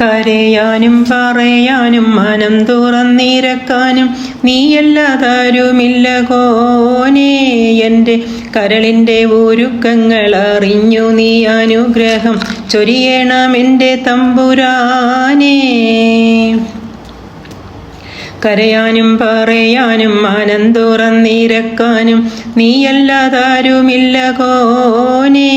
കരയാനും പറയാനും മനം തുറന്നിരക്കാനും നീയല്ലാതാരുമില്ല കോനേ. എന്റെ കരളിന്റെ ഒരുക്കങ്ങൾ അറിഞ്ഞു നീ അനുഗ്രഹം ചൊരിയണം എന്റെ തമ്പുരാനേ. കരയാനും പറയാനും മനം തുറന്നിരക്കാനും നീയല്ലാതാരുമില്ല കോനേ.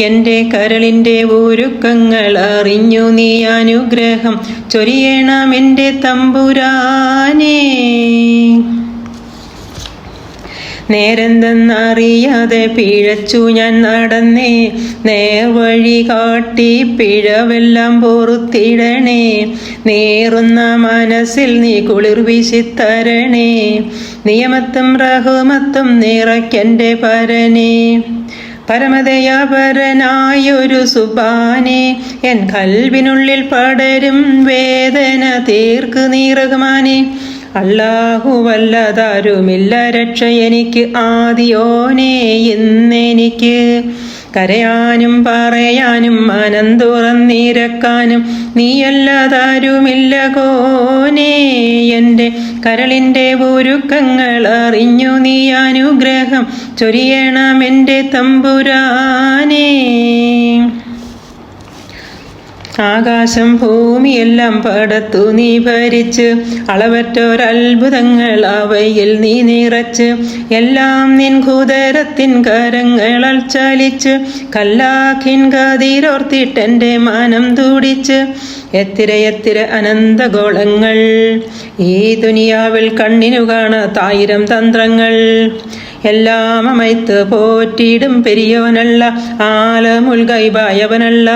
എന്റെ കരളിന്റെ ഒരുക്കങ്ങൾ അറിഞ്ഞു നീ അനുഗ്രഹം ചൊരിയണം എന്റെ തമ്പുരാനേ. നേരെന്തെന്നറിയാതെ പിഴച്ചു ഞാൻ നടന്നേ. നേർവഴി കാട്ടി പിഴവെല്ലാം പൊറുത്തിടണേ. നേറുന്ന മനസ്സിൽ നീ കുളിർ വീശിത്തരണേ. നിയമത്തും റഹുമത്തും നിറയ്ക്കെന്റെ പരനേ. പരമദയാപരനായൊരു സുബാനെ എൻ കൽവിനുള്ളിൽ പടരും വേദന തീർക്ക് നീ അല്ലാഹുവല്ലതാരുമില്ല രക്ഷ എനിക്ക് ആദിയോനേ ഇന്നെനിക്ക് കരയാനും പറയാനും മനം തുറന്നിരക്കാനും നീയല്ലതാരുമില്ല കോനേ എന്റെ കരളിന്റെ ഒരുക്കങ്ങൾ അറിഞ്ഞു നീ അനുഗ്രഹം ചൊരിയണം എന്റെ ആകാശം ഭൂമിയെല്ലാം പടത്തു നീ ഭരിച്ച് അളവറ്റോരത്ഭുതങ്ങൾ അവയിൽ നീ നിറച്ച്. എല്ലാം നിൻ കുതരത്തിൻ കരങ്ങളാൽ ചലിച്ച് കല്ലാഖിൻ കതിരോർത്തിട്ടെന്റെ മാനം തുടിച്ച്. എത്തിര എത്തിര അനന്തഗോളങ്ങൾ ഈ ദുനിയാവിൽ കണ്ണിനു കാണാത്തായിരം തന്ത്രങ്ങൾ. എല്ലാം അമൈത്ത് പോറ്റിയിടും പെരിയവനല്ല ആലമുൽകൈബായവനല്ല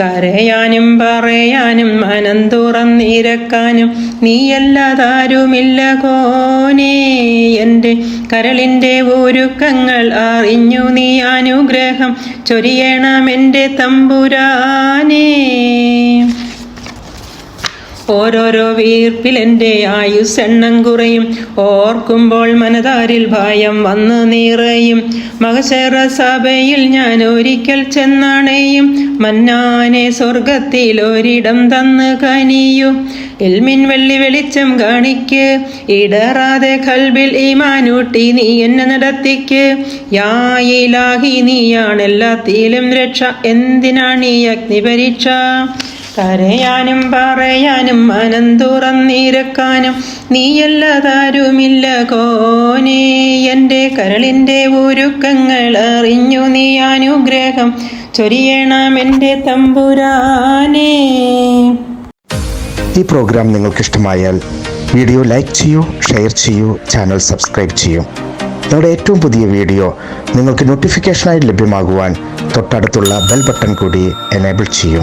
കരയാനും പറയാനും മനം തുറന്നിരക്കാനും നീയല്ലാതാരുമില്ല കോനേ. എന്റെ കരളിന്റെ ഒരുക്കങ്ങൾ അറിഞ്ഞു നീ അനുഗ്രഹം ചൊരിയണം എന്റെ തമ്പുരാനേ. ഓരോരോ വീർപ്പിൽ എന്റെ ആയുസ്സെണ്ണം കുറയും. ഓർക്കുമ്പോൾ മനതാരിൽ ഭയം വന്ന് നിറയും. മകശേറ സഭയിൽ ഞാൻ ഒരിക്കൽ ചെന്നണയും. മന്നാനെ സ്വർഗത്തിൽ ഒരിടം തന്ന് കനിയു. എൽമിൻ വെള്ളി വെളിച്ചം കാണിക്ക്. ഇടറാതെ കൽബിൽ ഈമാനൂട്ടി നീ എന്നെ നടത്തിക്ക്. യായിലാഹി നീയാണെല്ലാത്തിലും രക്ഷ. എന്തിനാണ് ഈ അഗ്നിപരീക്ഷ? കരയാനും പറയാനും മനം തുറന്നിരക്കാനും നീയല്ലതാരുമില്ല കോനേ. എന്റെ കരളിന്റെ ഒരുക്കങ്ങൾ അറിഞ്ഞു നീ അനുഗ്രഹം ചൊരിയണം എന്റെ തമ്പുരാനേ. ഈ പ്രോഗ്രാം നിങ്ങൾക്ക് ഇഷ്ടമായാൽ വീഡിയോ ലൈക്ക് ചെയ്യൂ ഷെയർ ചെയ്യൂ ചാനൽ സബ്സ്ക്രൈബ് ചെയ്യൂ. ഞങ്ങളുടെ ഏറ്റവും പുതിയ വീഡിയോ നിങ്ങൾക്ക് നോട്ടിഫിക്കേഷനായി ലഭ്യമാകുവാൻ തൊട്ടടുത്തുള്ള ബെൽ ബട്ടൺ കൂടി എനേബിൾ ചെയ്യൂ.